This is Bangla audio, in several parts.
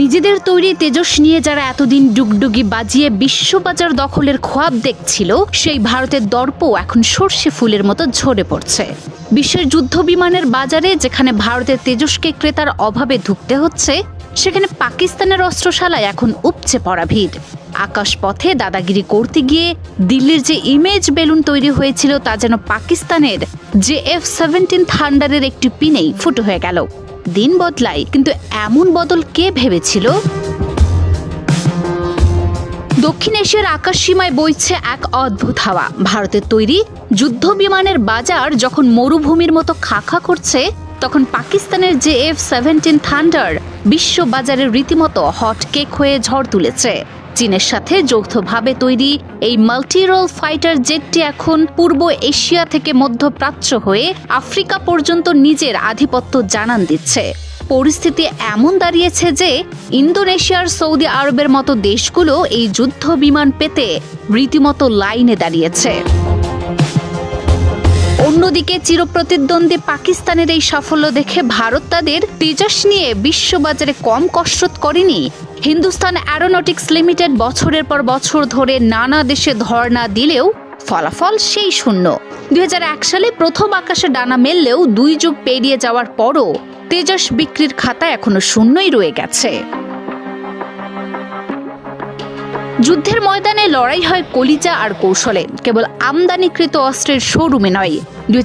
নিজেদের তৈরি তেজস নিয়ে যারা এতদিন ডুগডুগি বাজিয়ে বিশ্ববাজার দখলের খোয়াব দেখছিল, সেই ভারতের দর্প এখন সর্ষে ফুলের মতো ঝরে পড়ছে। বিশ্বের যুদ্ধ বিমানের বাজারে যেখানে ভারতের তেজসকে ক্রেতার অভাবে ধুঁকতে হচ্ছে, সেখানে পাকিস্তানের অস্ত্রশালায় এখন উপচে পড়া ভিড়। আকাশপথে দাদাগিরি করতে গিয়ে দিল্লির যে ইমেজ বেলুন তৈরি হয়েছিল তা যেন পাকিস্তানের যে এফ সেভেন্টিন থান্ডারের একটি পিনেই ফুটো হয়ে গেল। দিন বদলায়, কিন্তু এমন বদল কে ভেবেছিল? দক্ষিণ এশিয়ার আকাশ সীমায় বইছে এক অদ্ভুত হাওয়া। ভারতের তৈরি যুদ্ধ বিমানের বাজার যখন মরুভূমির মতো খাখা করছে, তখন পাকিস্তানের যে এফ সেভেন্টিন থান্ডার বিশ্ব বাজারে রীতিমতো হট কেক হয়ে ঝড় তুলেছে। চীনের সাথে যৌথভাবে তৈরি এই মাল্টিরোল ফাইটার জেটটি এখন পূর্ব এশিয়া থেকে মধ্যপ্রাচ্য হয়ে আফ্রিকা পর্যন্ত নিজের আধিপত্য জানান দিচ্ছে। পরিস্থিতি এমন দাঁড়িয়েছে যে ইন্দোনেশিয়ার সৌদি আরবের মতো দেশগুলো এই যুদ্ধ বিমান পেতে রীতিমতো লাইনে দাঁড়িয়েছে। অন্যদিকে চিরপ্রতিদ্বন্দ্বী পাকিস্তানের এই সাফল্য দেখে ভারত তাদের তেজস নিয়ে বিশ্ববাজারে কম কসরত করেনি হিন্দুস্তান অ্যারোনটিক্স লিমিটেড বছরের পর বছর ধরে নানা দেশে ধর্ণা দিলেও ফলাফল সেই শূন্য। দুই সালে প্রথম আকাশে ডানা মেললেও দুই যুগ পেরিয়ে যাওয়ার পরও তেজস বিক্রির খাতা এখনও শূন্যই রয়ে গেছে। যুদ্ধের ময়দানে লড়াই হয় কলিজা আর কৌশলে। কেবল আমদানিকৃত অস্ত্রের শোরুমে নয়। দুই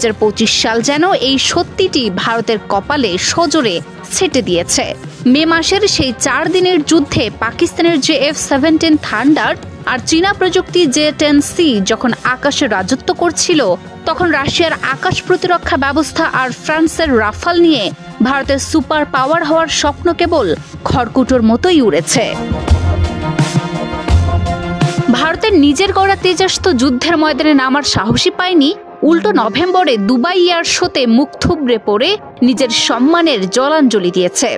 সাল যেন এই সত্যিটি ভারতের কপালে সজোরে ছেটে দিয়েছে। মে মাসের সেই চার দিনের যুদ্ধে পাকিস্তানের যে এফ সেভেন্টিন থান্ডার আর চীনা প্রযুক্তি জে টেন সি যখন আকাশে রাজত্ব করছিল, তখন রাশিয়ার আকাশ প্রতিরক্ষা ব্যবস্থা আর ফ্রান্সের রাফাল নিয়ে ভারতের সুপার পাওয়ার হওয়ার স্বপ্ন কেবল খড়কুটোর মতোই উড়েছে। ভারতের নিজের গড়া তেজাস তো যুদ্ধের ময়দানে নামার সাহসী পায়নি। উল্টো নভেম্বরে দুবাই এয়ার শোতে মুখ থুবড়ে পড়ে নিজের সম্মানের জলাঞ্জলি দিয়েছে।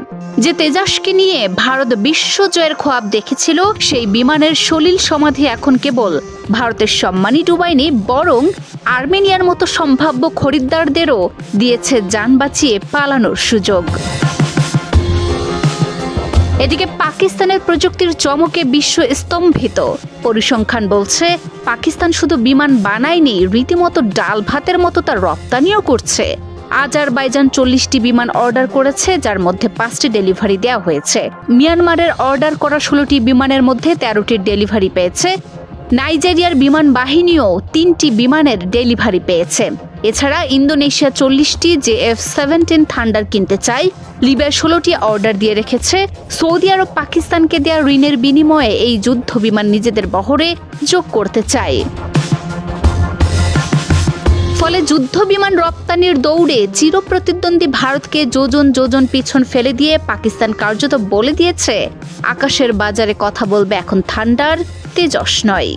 যে তেজাসকে নিয়ে ভারত বিশ্বজয়ের খোয়াব দেখেছিল, সেই বিমানের সলিল সমাধি এখন কেবল ভারতের সম্মানই ডুবায়নি বরং আর্মেনিয়ার মতো সম্ভাব্য খরিদ্দারদেরও দিয়েছে যান বাঁচিয়ে পালানোর সুযোগ। এদিকে পাকিস্তানের প্রযুক্তির চমকে বিশ্ব স্তম্ভিত। পরিসংখ্যান বলছে, পাকিস্তান শুধু বিমান বানায়নি, রীতিমতো ডাল ভাতের মতো তার রপ্তানিও করছে। আজারবাইজান চল্লিশটি বিমান অর্ডার করেছে, যার মধ্যে পাঁচটি ডেলিভারি দেওয়া হয়েছে। মিয়ানমারের অর্ডার করা ষোলোটি বিমানের মধ্যে তেরোটির ডেলিভারি পেয়েছে। নাইজেরিয়ার বিমান বাহিনীও তিনটি বিমানের ডেলিভারি পেয়েছে। এছাড়া ইন্দোনেশিয়া চল্লিশটি জে এফ সেভেন্টিন থান্ডার কিনতে চায়। লিবিয়া ষোলোটি অর্ডার দিয়ে রেখেছে। সৌদি আরব পাকিস্তানকে দেওয়া ঋণের বিনিময়ে এই যুদ্ধ বিমান নিজেদের বহরে যোগ করতে চায়। ফলে যুদ্ধ বিমান রপ্তানির দৌড়ে চিরপ্রতিদ্বন্দ্বী ভারতকে যোজন যোজন পিছন ফেলে দিয়ে পাকিস্তান কার্যত বলে দিয়েছে। আকাশের বাজারে কথা বলবে এখন থান্ডার তেজস নয়।